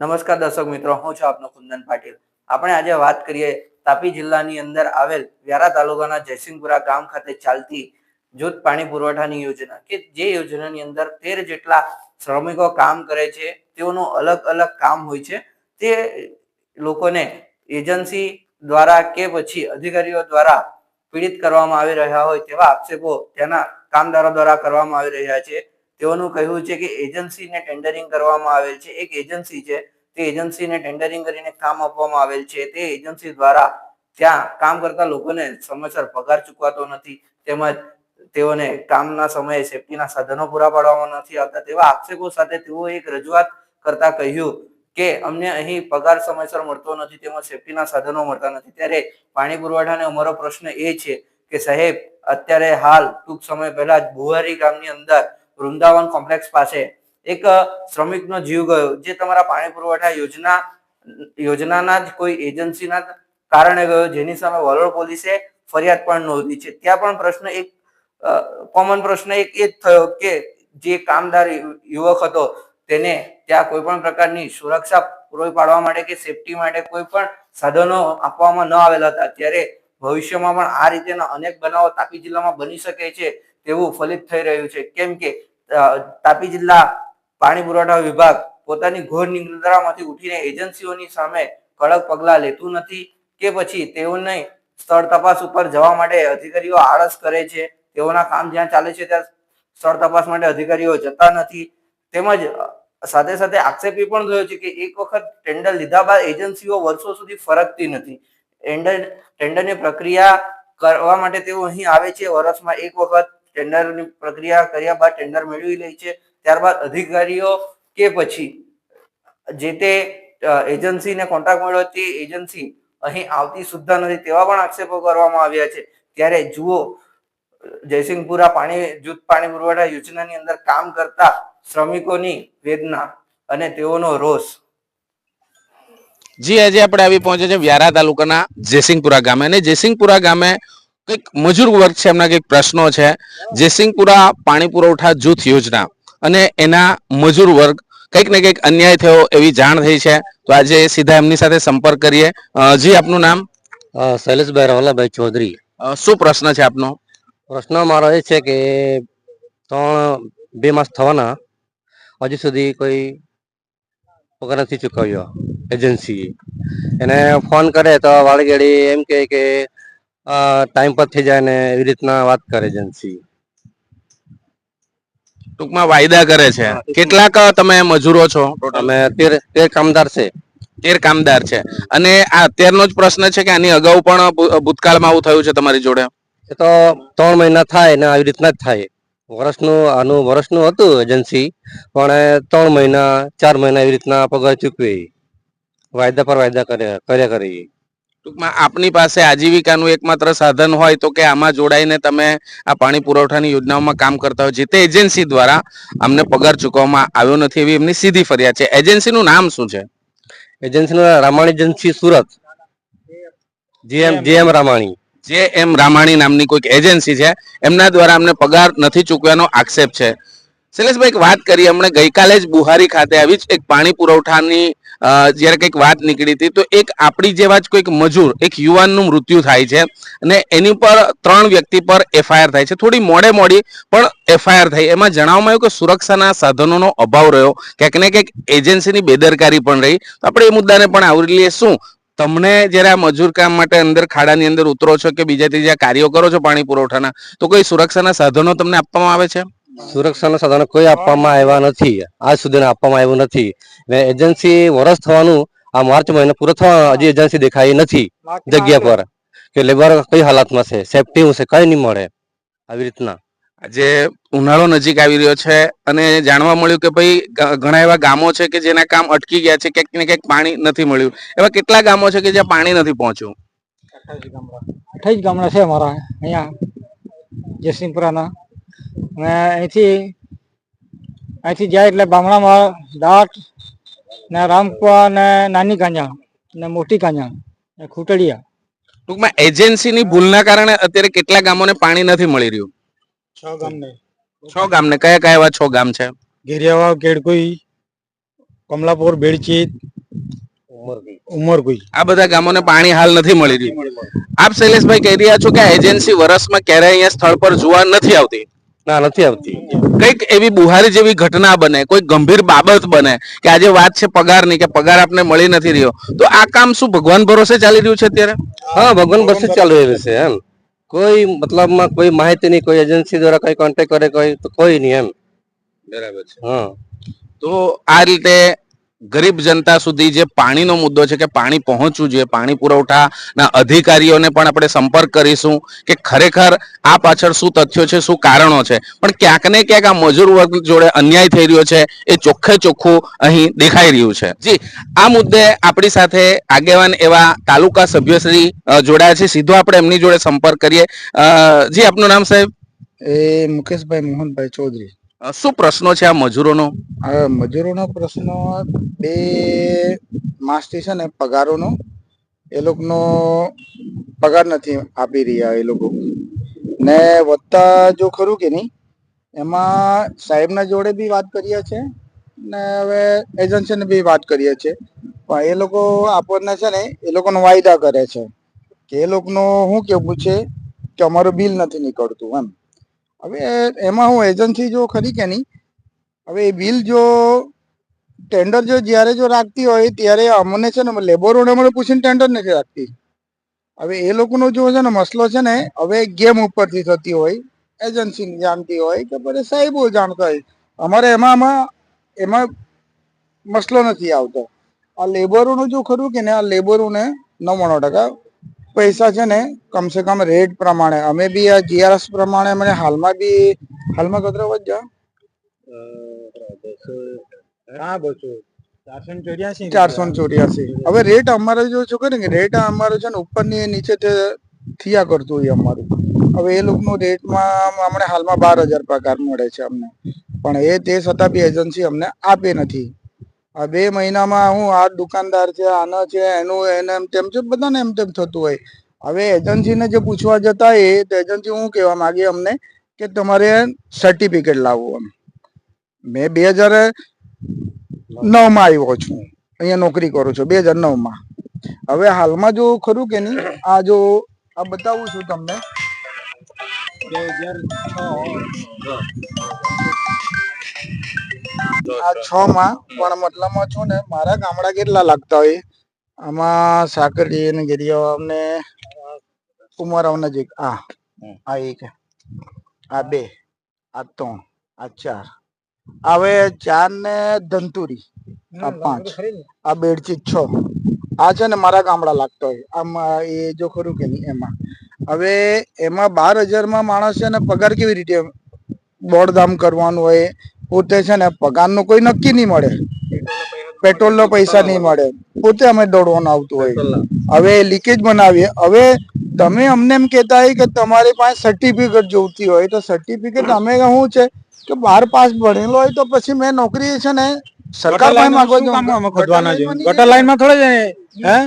નમસ્કાર દર્શક મિત્રો, હું છું આપનો કુંદન પાટીલ. આપણે આજે વાત કરીએ તાપી જિલ્લાની અંદર આવેલ વ્યારા તાલુકાના જયસિંહપુરા ગામ ખાતે ચાલતી જૂથ પાણી પુરવઠાની યોજના કે જે યોજનાની અંદર તેર જેટલા શ્રમિકો કામ કરે છે, તેઓનું અલગ અલગ કામ હોય છે. તે લોકોને એજન્સી દ્વારા કે પછી અધિકારીઓ દ્વારા પીડિત કરવામાં આવી રહ્યા હોય તેવા આક્ષેપો તેના કામદારો દ્વારા કરવામાં આવી રહ્યા છે. તેઓનું કહેવું છે કે એજન્સીને ટેન્ડરિંગ કરવામાં આવેલ છે. એક એજન્સી છે. તે એજન્સીને ટેન્ડરિંગ કરીને કામ આપવામાં આવેલ છે. તે એજન્સી દ્વારા ત્યાં કામ કરતા લોકોને સમયસર પગાર ચૂકવાતો નથી. તેમજ તેઓને કામના સમયે સેફટીના સાધનો પૂરા પાડવામાં નથી આવતા. તેવા આક્ષેપો સાથે તેઓ એક રજૂઆત કરતા કહ્યું કે, અમને અહીં પગાર સમયસર મળતો નથી, તેમજ સેફટીના સાધનો મળતા નથી. ત્યારે પાણી પુરવઠાને અમારો પ્રશ્ન એ છે કે, સાહેબ, અત્યારે હાલ ટૂંક સમય પહેલા જ બુહારી ગામની અંદર વૃંદાવન કોમ્પ્લેક્સ પાસે એક શ્રમિકનો જીવ ગયો, જે તમારા પાણી પુરવઠા યોજના, યોજનાના જ કોઈ એજન્સીના કારણે ગયો, જેની સામે વલોડ પોલીસે ફરિયાદ પણ નોંધી છે. ત્યાં પણ પ્રશ્ન એક કોમન પ્રશ્ન એક એ જ થયો કે જે કામદાર યુવક હતો, તેને ત્યાં કોઈ પણ પ્રકારની સુરક્ષા પૂરી પાડવા માટે કે સેફટી માટે કોઈ પણ સાધનો આપવામાં ન આવેલા હતા. ત્યારે ભવિષ્યમાં પણ આ રીતેના અનેક બનાવો તાપી જિલ્લામાં બની શકે છે તેવું ફલિત થઈ રહ્યું છે. કેમ કે તાપી જિલ્લા પાણી પુરવઠા વિભાગ પોતાની ઘોર નિંદ્રામાંથી ઉઠીને એજન્સીઓની સામે કડક પગલાં લેતું નથી કે પછી તેઓને સ્થળ તપાસ ઉપર જવા માટે અધિકારીઓ આળસ કરે છે. તેઓના કામ જ્યાં ચાલે છે ત્યાં સ્થળ તપાસ માટે અધિકારીઓ જતા નથી. તેમજ સાથે સાથે આક્ષેપ પણ થયો છે કે એક વખત ટેન્ડર લીધા બાદ એજન્સીઓ વર્ષો સુધી ફરકતી નથી. ટેન્ડર, ટેન્ડરની પ્રક્રિયા કરવા માટે તેઓ અહીં આવે છે. વર્ષમાં એક વખત ટેન્ડરની પ્રક્રિયા કર્યા બાદ ટેન્ડર મેળવી લે છે. ત્યારબાદ અધિકારીઓ કે પછી જે તે એજન્સીને કોન્ટ્રાક્ટ મળ્યો તે એજન્સી અહીં આવતી સુદ્ધા નથી તેવા પણ આક્ષેપો કરવામાં આવ્યા છે. ત્યારે જુઓ, જયસિંહપુરા પાણી, જૂથ પાણી પુરવઠા યોજનાની અંદર કામ કરતા શ્રમિકોની વેદના અને તેઓનો રોષ. જી, આજે આપણે આવી પહોંચે છે વ્યારા તાલુકાના જયસિંહપુરા ગામે અને જયસિંહપુરા ગામે કંઈક મજૂર વર્ગ છે એમના કંઈક પ્રશ્નો છે. જેસિંગપુરા પાણી પુરવઠા જૂથ યોજના અને એના મજૂર વર્ગ કંઈક ને કંઈક અન્યાય થયો એવી જાણ થઈ છે. તો આજે સીધા એમની સાથે સંપર્ક કરીએ. જી આપનું નામ? શૈલેષભાઈ રવલાભાઈ ચૌધરી. શું પ્રશ્ન છે આપનો? પ્રશ્ન મારો એ છે કે ત્રણ બે માસ થવાના હજુ સુધી કોઈ પગાર નથી ચૂકવ્યો એજન્સી એને ફોન કરે તો વાળગેડી એમ કહે કે ટાઈમ પર થઈ જાય ને એવી રીતના વાત કરે એજન્સી ટૂંકમાં વાયદા કરે છે. કેટલાક તમે મજૂરો છો? અમે તેર તેર કામદાર છે. તેર કામદાર છે. અને આ અત્યારનો જ પ્રશ્ન છે કે આની અગાઉ પણ ભૂતકાળમાં આવું થયું છે તમારી જોડે? એ તો ત્રણ મહિના થાય ને આવી રીતના જ થાય. વર્ષનું આનું વર્ષનું હતું એજન્સી પણ ત્રણ મહિના ચાર મહિના એવી રીતના પગાર ચૂકવી. વાયદા પર વાયદા કર્યા કર્યા કરી. ટૂંકમાં આપની પાસે આજીવિકાનું એકમાત્ર સાધન હોય તો કે આમાં જોડાઈને તમે આ પાણી પુરવઠાની યોજનાઓમાં કામ કરતા હોય જે તે એજન્સી દ્વારા અમને પગાર ચૂકવવામાં આવ્યો નથી એવી એમની સીધી ફરિયાદ છે. એજન્સીનું નામ શું છે? એજન્સીનું Ramani agency Surat. GM GM. Ramani. J M Ramani નામની કોઈક એજન્સી છે. એમના દ્વારા અમને પગાર નથી ચૂકવ્યાનો આક્ષેપ છે. શૈલેષભાઈ એક વાત કરી અમને ગઈકાલે જ બુહારી ખાતે આવી જ એક પાણી પુરવઠાની જ્યારે કંઈક વાત નીકળી હતી, તો એક આપણી જેવા જ કોઈક મજૂર, એક યુવાનનું મૃત્યુ થાય છે અને એની પર ત્રણ વ્યક્તિ પર એફઆઈઆર થાય છે. થોડી મોડે મોડી પણ એફઆઈઆર થઈ. એમાં જણાવવામાં આવ્યું કે સુરક્ષાના સાધનોનો અભાવ રહ્યો. ક્યાંક ને ક્યાંક એજન્સીની બેદરકારી પણ રહી. તો આપણે એ મુદ્દાને પણ આવરી લઈએ. શું? તમને જ્યારે આ મજૂર કામ માટે અંદર ખાડાની અંદર ઉતરો છો કે બીજા ત્રીજા કાર્યો કરો છો પાણી પુરવઠાના, તો કોઈ સુરક્ષાના સાધનો તમને આપવામાં આવે છે? સુરક્ષાના સાધનો કોઈ આપવામાં આવ્યા નથી. આજ સુધી આપવામાં આવ્યું નથી. ને એજન્સી વરસ થવાનું આ માર્ચ મહિનો પૂરો થવાનો હજી એજન્સી દેખાઈ નથી જગ્યા પર. કે લેબર કઈ હાલતમાં છે? સેફટી હું છે કઈ નહીં મળે આવી રીતના. આજે ઉનાળો નજીક આવી રહ્યો છે અને જાણવા મળ્યું કે ભાઈ ઘણા એવા ગામો છે કે જેના કામ અટકી ગયા છે ક્યાંક ને ક્યાંક પાણી નથી મળ્યું. એવા કેટલા ગામો છે કે જ્યાં પાણી નથી પહોંચ્યું? અઠાવીસ ગામડા. છે અમારા અહીંયા જયસિંહપુરાના. અને અહીંથી અહીંથી જાય એટલે ગામડામાં દાટ ને રામકુવા ને નાની કાંજા ને મોટી કાંજા ને ખૂટડિયા. ટૂંકમાં એજન્સીની ભૂલના કારણે અત્યારે કેટલા ગામોને પાણી નથી મળી રહ્યું? છ ગામને. છ ગામને. કયા કયા એવા છ ગામ છે? ગેરિયાવાવ કેડકોઈ કમલાપુર બેડચીત ઉમરકુઈ આ બધા ગામોને પાણી હાલ નથી મળી રહ્યું. આપ શૈલેષભાઈ કહી રહ્યા છો કે એજન્સી વર્ષમાં ક્યારેય અહીંયા સ્થળ પર જોવા નથી આવતી. ના નથી આવતી. કંઈક એવી બુહારી જેવી ઘટના બને કોઈ ગંભીર બાબત બને કે આજે વાત છે પગારની કે પગાર આપને મળી નથી રહ્યો. તો આ કામ શું ભગવાન ભરોસે ચાલી રહ્યું છે અત્યારે? હા ભગવાન ભરોસે ચાલુ રહ્યું છે એમ. કોઈ મતલબમાં કોઈ માહિતી નહીં કોઈ એજન્સી દ્વારા કઈ કોન્ટેક્ટ કરે કોઈ તો કોઈ નહીં એમ. બરાબર છે. હા. તો આ રીતે ગરીબ જનતા સુધી જે પાણીનો મુદ્દો છે કે પાણી પહોંચવું જોઈએ પાણી પુરવઠાના અધિકારીઓને પણ આપણે સંપર્ક કરીશું કે ખરેખર આ પાછળ શું તથ્યો છે શું કારણો છે. પણ ક્યાંક ને ક્યાંક આ મજૂર વર્ગ જોડે અન્યાય થઈ રહ્યો છે એ ચોખ્ખે ચોખ્ખું અહીં દેખાઈ રહ્યું છે. જી આ મુદ્દે આપણી સાથે આગેવાન એવા તાલુકા સભ્યશ્રી અ, જોડાયા છે. સીધો આપણે એમની જોડે સંપર્ક કરીએ. જી આપનું નામ સાહેબ? એ મુકેશભાઈ મોહનભાઈ ચૌધરી. શું પ્રશ્નો છે આ મજૂરોનો? મજૂરોનો પ્રશ્ન બે માસથી છે ને પગારોનો. એ લોકોનો પગાર નથી આપી રહ્યા એ લોકો. ને વધતા જો ખરું કે નહીં, એમાં સાહેબના જોડે બી વાત કરીએ છે ને હવે એજન્સીને બી વાત કરીએ છે પણ એ લોકો આપણને છે ને, એ લોકોનો વાયદા કરે છે કે એ લોકોનું શું કેવું છે કે અમારું બિલ નથી નીકળતું એમ. હવે એમાં હું એજન્સી જો ખરી કે નહીં, હવે એ બિલ જો ટેન્ડર જો જ્યારે જો રાખતી હોય, ત્યારે અમને છે ને લેબરોને મને પૂછીને ટેન્ડર નથી રાખતી. હવે એ લોકોનો જો છે ને મસલો છે ને, હવે ગેમ ઉપરથી થતી હોય એજન્સી જાણતી હોય કે પછી સાહેબો જાણતા હોય અમારે એમાં આમાં, એમાં મસલો નથી આવતો. આ લેબરોનું જો ખરું કે ને આ લેબરોને નવ્વાણું ટકા પૈસા છે ને કમસે કમ રેટ પ્રમાણે. અમે બી આ જીઆરએસ પ્રમાણે મને હાલમાં બી હાલમાં કતરો વધ્યા હા બસો. ચારસો ચોર્યાસી હવે રેટ અમારે જો શું ને રેટ અમારો છે ને ઉપરની નીચે તે થયા કરતું હોય અમારું. હવે એ લોકોનું રેટમાં અમને હાલમાં બાર હજાર પગાર મળે છે અમને. પણ એ તે છતાં બી એજન્સી અમને આપે નથી. આ બે મહિનામાં હું આ દુકાનદાર છે, આનો છે, એનું, એને એમ તેમ છે, બધાને એમ તેમ થતું હોય. હવે એજન્સીને જે પૂછવા જતા એ તો એજન્સી હું કહેવા માંગે અમને કે તમારે સર્ટિફિકેટ લાવવું એમ. મેં બે હજાર નવમાં આવ્યો છું. અહીંયા નોકરી કરું છું, બે હજાર નવમાં. હવે હાલમાં જો ખરું કે નહીં, આ જો, આ બતાવું છું તમને. આ છ માં પણ મતલબમાં છો ને મારા ગામડા કેટલા લાગતા હોય? આમાં સાકરી અને ગિરિયા અમને ઉમરાવ નજીક આ આ એક આ બે આ ત્રણ આ ચાર. હવે ચાર ને ધંતુરી આ પાંચ આ બેડચી છ. આ છે ને મારા ગામડા લાગતો હોય. આમાં એ જો ખરું કે નહીં એમાં. હવે એમાં બાર હજારમાં માણસ છે ને પગાર કેવી રીતે દોડધામ કરવાનું હોય? પોતે છે ને પગારનું કોઈ નક્કી નહીં મળે. પેટ્રોલનો પૈસા નહીં મળે. પોતે અમે દોડવાનું આવતું હોય. હવે લીકેજ બનાવીએ. હવે તમે અમને એમ કહેતા હોય કે તમારી પાસે સર્ટિફિકેટ જોઈતી હોય તો સર્ટિફિકેટ અમે શું છે કે બાર પાસ ભણેલો હોય તો પછી મેં નોકરી છે ને સરકાર પાસે માંગવા અમે ખોદવાના છે ગટર ગટર લાઈનમાં થોડે છે હે?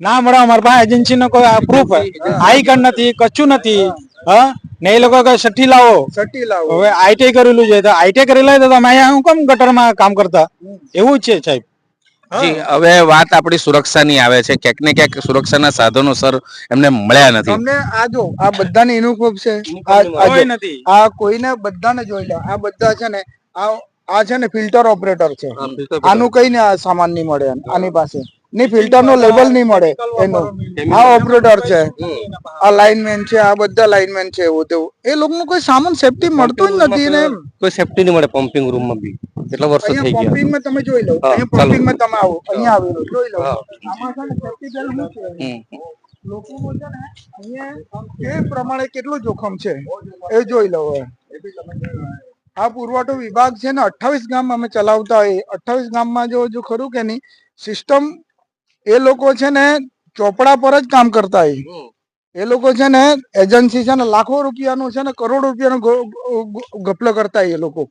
ના મળે અમારા પાસે એજન્સી નો કોઈ પ્રૂફ આઈ કાર્ડ નથી કચ્છું નથી. હા? ને એ લોકો કહે સઠ્ઠી લાવો. છઠ્ઠી લાવો. હવે આઈટીઆઈ કરેલું છે તો આઈટીઆઈ કરેલા તો તમે અહીંયા હું કેમ ગટરમાં કામ કરતા? એવું જ છે સાહેબ. જી હવે વાત આપણી સુરક્ષાની આવે છે. ક્યાંક ને ક્યાંક સુરક્ષાના સાધનો સર એમને મળ્યા નથી. તમને આ જો આ બધાને યુનિફોર્મ છે. આ આ કોઈ જો, નથી. આ કોઈને બધાને જોઈ લો. આ બધા છે ને આ આ છે ને ફિલ્ટર ઓપરેટર છે. આનું કઈ ને આ સામાન નહીં મળે આની પાસે. ની ફિલ્ટરનું લેવલ નહીં મળે એનું. આ ઓપરેટર છે. આ લાઇનમેન છે આ બધા લાઇનમેન છે એવું તેવું. એ લોકોનું કોઈ સામાન સેફટી મળતું જ નથી ને કોઈ સેફટી નહીં મળે પમ્પિંગ રૂમમાં બી. કેટલા વર્ષો થઈ ગયા. પમ્પિંગમાં તમે જોઈ લો. અહીંયા પમ્પિંગમાં તમે આવો. અહીંયા આવેલું જોઈ લો. આમાં છે ને સેફટી belt શું છે? લોકોનું છે ને અહીંયા એ પ્રમાણે કેટલું જોખમ છે? એ જોઈ લો હવે. આ પુરવઠો વિભાગ છે ને અઠ્ઠાવીસ ગામ અમે ચલાવતા હોય અઠ્ઠાવીસ ગામમાં જો જો ખરું કે નહીં સિસ્ટમ એ લોકો છે ને ચોપડા પર જ કામ કરતા હોય. એ લોકો છે ને એજન્સી છે ને લાખો રૂપિયાનું છે ને કરોડ રૂપિયાનો ગપલો કરતા એ લોકો.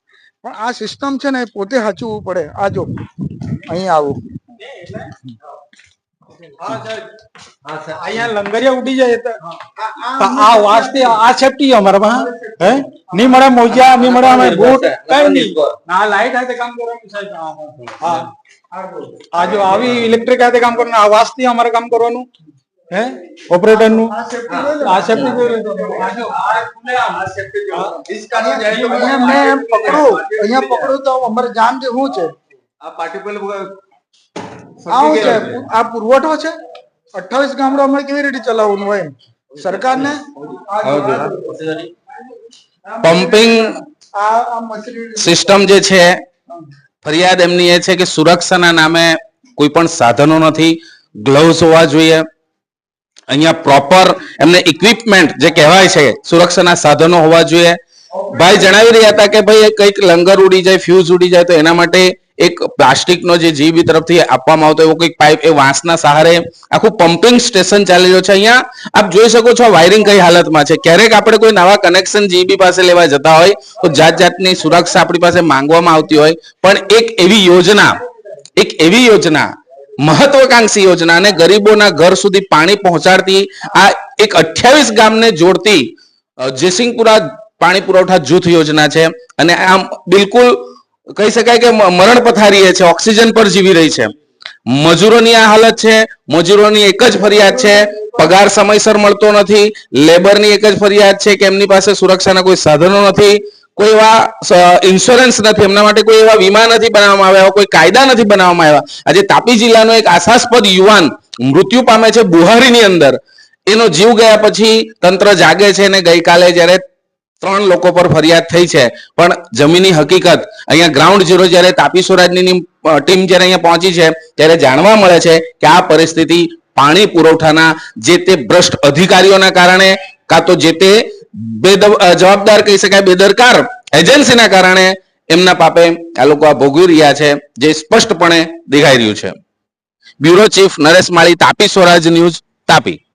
પણ આ સિસ્ટમ છે ને પોતે સાચવવું પડે. આ જો અહીં આવું. અહીંયા લંગરિયા ઉડી જાય આ વાસ્તે આ સેફટી અમારા પાસે. હે? નહીં મળે મોજા નહીં મળે અમે બૂટ કઈ નહીં. ના લાઈટ હાથે કામ કરવાનું સાહેબ. હા. આ જો આવી ઇલેક્ટ્રિક હાથે કામ કરવાનું આ વાસથી અમારે કામ કરવાનું હે? ઓપરેટરનું આ સેફ્ટી મેં પકડું. અહીંયા પકડું તો અમારે જાન જે શું છે? આ શું છે? આ પુરવઠો છે? અઠ્ઠાવીસ ગામડો અમારે કેવી રીતે ચલાવવાનું હોય સરકારને? પમ્પિંગ આ આ સિસ્ટમ જે છે ફરિયાદ એમની એ છે કે સુરક્ષાના નામે કોઈ પણ સાધનો નથી ગ્લવ્સ હોવા જોઈએ. અહીંયા પ્રોપર એમને ઇક્વિપમેન્ટ જે કહેવાય છે, સુરક્ષાના સાધનો હોવા જોઈએ. ભાઈ જણાવી રહ્યા હતા કે ભાઈ કંઈક લંગર ઉડી જાય ફ્યુઝ ઉડી જાય, તો એના માટે એક પ્લાસ્ટિકનો જે જીબી તરફથી આપવામાં આવતો એવો કંઈક પાઇપ, એ વાંસના સહારે આખું પમ્પિંગ સ્ટેશન ચાલી રહ્યું છે અહીંયા. આપ જોઈ શકો છો વાયરિંગ કઈ હાલતમાં છે. ક્યારેક આપણે કોઈ નવા કનેક્શન જીબી પાસે લેવા જતા હોય, તો જાત જાતની સુરક્ષા આપણી પાસે માંગવામાં આવતી હોય. પણ એક એવી યોજના, એક એવી યોજના, મહત્વકાંક્ષી યોજના અને ગરીબોના ઘર સુધી પાણી પહોંચાડતી, આ એક અઠ્યાવીસ ગામને જોડતી જેસિંગપુરા પાણી પુરવઠા જૂથ યોજના છે. અને આમ બિલકુલ કહી શકાય કે મરણ પથારીએ છે, ઓક્સિજન પર જીવી રહી છે. મજૂરોની આ હાલત છે, મજૂરોની એક જ ફરિયાદ છે, પગાર સમયસર મળતો નથી, લેબરની એક જ ફરિયાદ છે કે એમની પાસે સુરક્ષાના કોઈ સાધનો નથી, કોઈ એવા ઇન્સ્યોરન્સ નથી, એમના માટે કોઈ એવા વીમા નથી બનાવવામાં આવ્યા કોઈ કાયદા નથી બનાવવામાં આવ્યા. આજે તાપી જિલ્લાનો એક આશાસ્પદ યુવાન મૃત્યુ પામે છે બુહારીની અંદર. એનો જીવ ગયા પછી તંત્ર જાગે છે અને ગઈકાલે જ્યારે ત્રણ લોકો પર ફરિયાદ થઈ છે. પણ જમીની હકીકત, અહીંયા ગ્રાઉન્ડ ઝીરો જ્યારે તાપી સ્વરાજની ટીમ જ્યારે અહીંયા પહોંચી છે, ત્યારે જાણવા મળે છે કે આ પરિસ્થિતિ પાણી પુરવઠાના જે તે ભ્રષ્ટ અધિકારીઓના કારણે કાં તો જે તે બેદ- જવાબદાર કહી શકાય, બેદરકાર એજન્સીના કારણે એમના પાપે આ લોકો આ ભોગવી રહ્યા છે, જે સ્પષ્ટપણે દેખાઈ રહ્યું છે. Bureau chief Naresh Mali, Tapi Swaraj news Tapi.